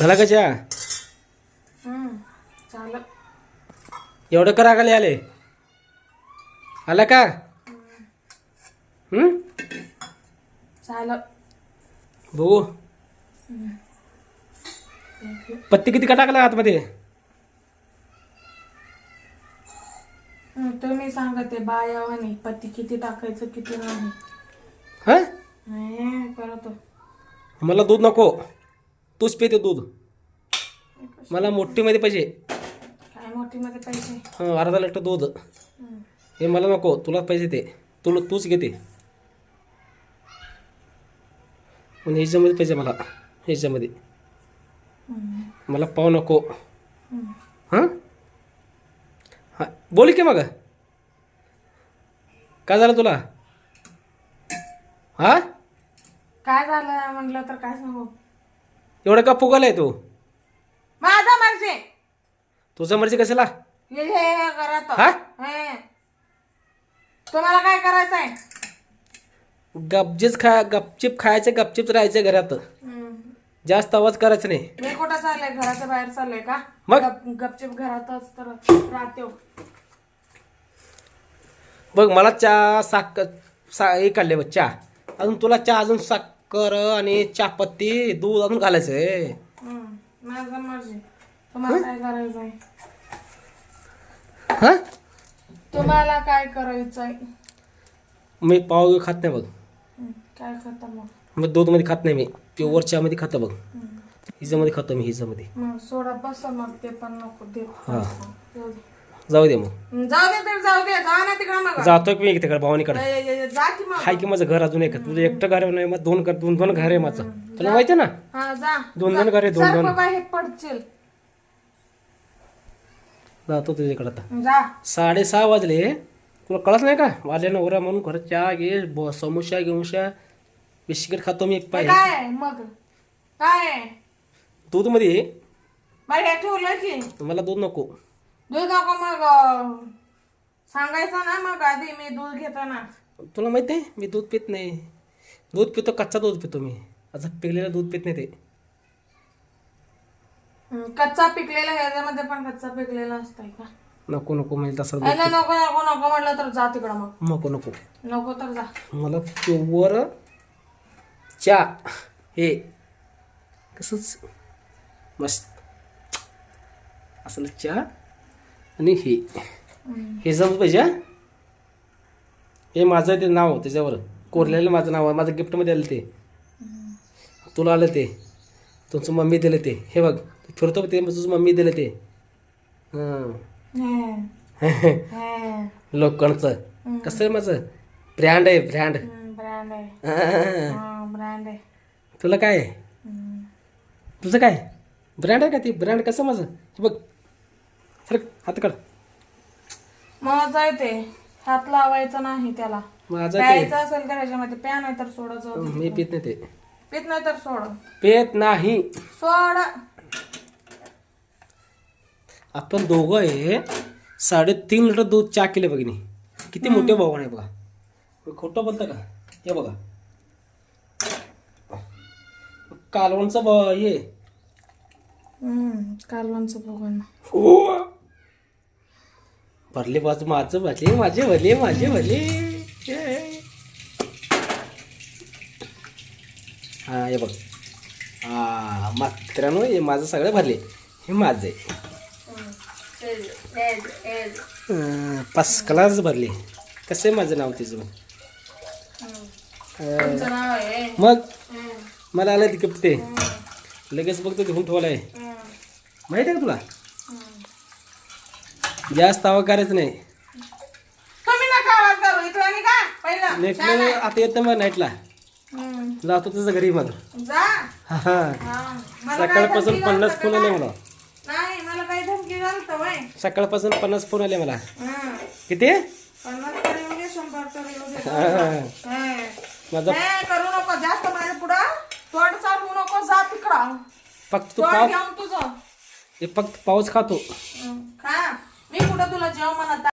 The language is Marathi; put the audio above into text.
झाला का चहा? झालं. एवढं करा आले आले? आला का? हम्म? झालं. बघू पत्ती किती का टाकला आतमध्ये? तुम्ही सांगा ते बायावानी पत्ती किती टाकायचं किती नाही. हा? नाही, करतो. मला दूध नको. तूच पिते दूध. मला मोठीमध्ये पाहिजे काय मोठी मध्ये पैसे? हं, अर्धा लिटर दूध. हे. मला नको तुला पाहिजे ते तुला तूच घेते. पण ह्याच्यामध्ये पाहिजे मला ह्याच्यामध्ये. मला पाव नको. हां. हां? बोल की मग. काय झालं तुला? हा? काय झालं? म्हटलं तर काय सांगू? एवढं का फुगालाय तू? माझा मर्जी. तुझं मर्जी कशाला? हे हे हे करत हा? हे. तुम्हाला काय करायचंय? गपचीच खा गपचिप खायचं गपचिप राहायचं घरात. हम्म. जास्त आवाज करायचा नाही. मी कुठं चाललंय घराच्या बाहेर चाललंय का? मग? गप- गपचूप घरातच तर राहते हो. बघ मला चहा साख सा हे काढले बघ चहा. अजून तुला चहा अजून साखर आणि चहापत्ती दूध अजून घालायचं आहे हम्म. माझा मर्जी तुम्हाला काय करायचंय हां तुम्हाला काय करायचंय मी पाव खात नाही बघ. काय खाता मग मग दूधमध्ये खात नाही मी प्युअर चहामध्ये खातो बघ. हिच्यामध्ये खातो मी हिच्यामध्ये मग सोडा बसा मग ते पण नको दे हा. जाऊ दे. जाऊ दे मग. जाऊ दे तर जाऊ दे जा ना तिकडे मग जातोय की मी तिकडे भावानीकडे? जा की मग. हाय की माझं घर अजून एक तुझं एकटं घर नाही मग दोन घर दोन दोन घर आहे माझं. तुला माहिती आहे ना? हा जा. दोन दोन घर आहे दोन सर दोन बाबा हे पडचिल. जातो तुझ्याकडे आता जा. साडेसहा वाजले. तुला कळत नाही का? वाजले नवरा म्हणून घरात चहा घे ब- समोसा घेऊनशा बिस्किट खातो मी एक पाय. काय आहे? मग. काय आहे? दूधमध्ये? बाई हे ठेवलं की. मला दूध नको. दूध नको मग अं, सांगायचं ना मग आधी मी दूध घेतो ना. तुला माहिती आहे मी दूध पित नाही. दूध पितो कच्चा दूध पितो मी. असं पिकलेलं दूध पित नाही ते. कच्चा पिकलेला ह्याच्यामध्ये पण कच्चा पिकलेला असतंय का? नको नको म्हणजे तसं दूध नको नको नको म्हटलं तर जा तिकडं मग. नको नको. नको तर जा. मला प्युअर चहा. हे. कसंच मस्त. असलं चहा. आणि हे. हे जमलं पाहिजे हा? माझं ते नाव त्याच्यावर. कोरलेलं माझं नाव आहे माझं गिफ्टमध्ये आलं ते. तुला आलं ते. तुमचं मम्मी दिलं ते. हे बघ तू फिरतो ते तुझं मम्मी दिलं ते. हां. हे, हे. लोकांचं कसं आहे माझं? ब्रँड आहे ब्रँड. ब्रँड आहे. हा. तुला काय. तुझं काय? ब्रँड आहे का ती? ब्रँड कसं माझं? बघ सर हात काढ. माझं आहे ते हात लावायचं नाही त्याला. माझं ते. प्यायचं असेल तर ह्याच्यामध्ये प्या नाही तर सोडायचं मी पित नाही ते. पित नाही तर सोड. पेत नाही. सोड. आपण दोघं आहे. साडेतीन लिटर दूध चहा केले बघिनी किती मोठे भाऊ आहे बघा. मी खोटं बोलतं का? हे बघा. कालवणचं ब हे. हम्म, कालवणचं बघून भरले बाजू माझं भरले माझे भरले माझे भरले. हा. हे बघ. हा मात्रांनो हे माझं सगळं भरले. हे माझं आहे. पाच क्लास भरले. कसं आहे माझं नाव तिचं? मग? मग मला आलं ते गिफ्ट ते हम्म, लगेच बघतो घेऊन ठेवलं आहे माहिती आहे का तुला. जास्त आवाज करायचं नाही. तुम्ही नका आवाज करू इथं आणि का पहिलं नेटला आता येतं मग नाईटला जातो तुझं घरी मग. जा. हा हा. हा. मला काय सकाळपासून धमकी पन्नास घालता फोन का? आले काय? मला. नाही मला काही धमकी घालतं वय. सकाळपासून पन्नास फोन आले मला. हं. किती? पन्नास तर येऊ दे शंभर तर येऊ दे हा. हं. माझा नाही, करू नको जास्त माझ्या पुढं. तोंड चालवू नको जा तिकडं. फक्त तू तोंड पाव घेऊन तुझं. हे फक्त पाऊस खातो. हं. खा. मी कुठं तुला जेव म्हणत